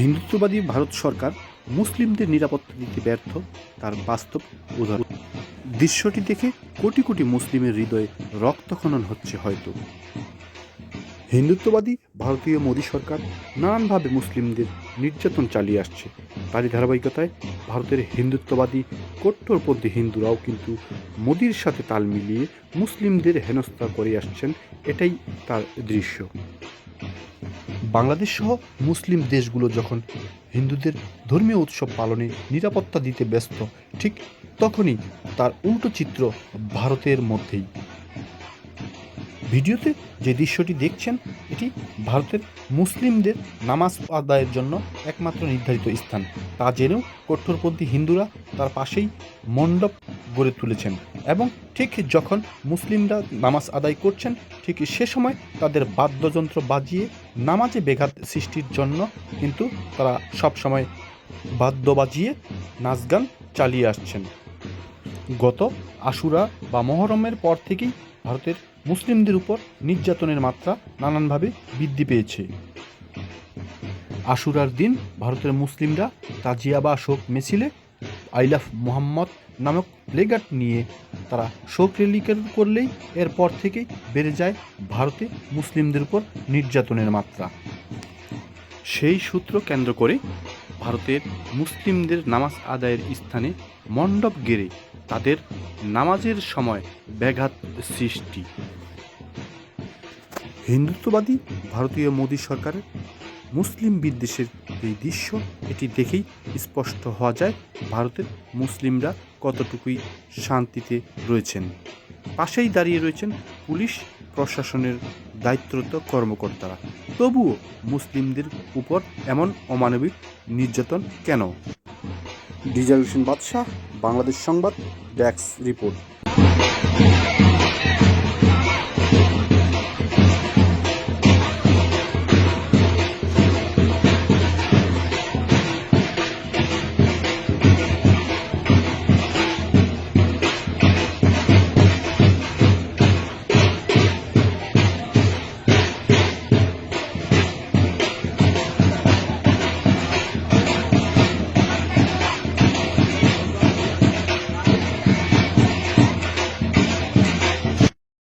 হিন্দুত্ববাদী ভারত সরকার মুসলিমদের নিরাপত্তা দিতে ব্যর্থ, তার বাস্তব উদাহরণ। দৃশ্যটি দেখে কোটি কোটি মুসলিমের হৃদয়ে রক্তখনন হচ্ছে হয়তো। হিন্দুত্ববাদী ভারতীয় মোদী সরকার নানানভাবে মুসলিমদের নির্যাতন চালিয়ে আসছে। তারই ধারাবাহিকতায় ভারতের হিন্দুত্ববাদী কট্টরপন্থী হিন্দুরাও কিন্তু মোদির সাথে তাল মিলিয়ে মুসলিমদের হেনস্থা করে আসছেন, এটাই তার দৃশ্য। বাংলাদেশ সহ মুসলিম দেশগুলো যখন হিন্দুদের ধর্মীয় উৎসব পালনে নিরাপত্তা দিতে ব্যস্ত, ঠিক তখনই তার উল্টো চিত্র ভারতের মধ্যেই। ভিডিওতে যে দৃশ্যটি দেখছেন, এটি ভারতের মুসলিমদের নামাজ আদায়ের জন্য একমাত্র নির্ধারিত স্থান। তা জেনেও কঠোরপন্থী হিন্দুরা তার পাশেই মণ্ডপ গড়ে তুলেছেন এবং ঠিক যখন মুসলিমরা নামাজ আদায় করছেন, ঠিক সে সময় তাদের বাদ্যযন্ত্র বাজিয়ে নামাজে ব্যাঘাত সৃষ্টির জন্য কিন্তু তারা সব সময় বাদ্য বাজিয়ে নাচ গান চালিয়ে আসছেন। গত আশুরা বা মহরমের পর থেকেই ভারতের মুসলিমদের উপর নির্যাতনের মাত্রা নানানভাবে বৃদ্ধি পেয়েছে। আশুরার দিন ভারতের মুসলিমরা তাজিয়া বা শোক মিছিলে আইলাফ মোহাম্মদ নামক প্লেগার্ড নিয়ে তারা শোক র্যালি করলেই এরপর থেকেই বেড়ে যায় ভারতে মুসলিমদের উপর নির্যাতনের মাত্রা। সেই সূত্র কেন্দ্র করে ভারতের মুসলিমদের নামাজ আদায়ের স্থানে মণ্ডপ গেড়ে তাদের নামাজের সময় ব্যাঘাত সৃষ্টি। হিন্দুত্ববাদী ভারতীয় মোদী সরকারের মুসলিম বিদ্বেষের এই দৃশ্য, এটি দেখেই স্পষ্ট হওয়া যায় ভারতের মুসলিমরা কতটুকুই শান্তিতে রয়েছেন। পাশেই দাঁড়িয়ে রয়েছেন পুলিশ প্রশাসনের দায়িত্বরত কর্মকর্তারা। তবুও মুসলিমদের উপর এমন অমানবিক নির্যাতন কেন? ডিজাল হোসেন বাদশাহ, বাংলাদেশ সংবাদ ড্যাক্স রিপোর্ট।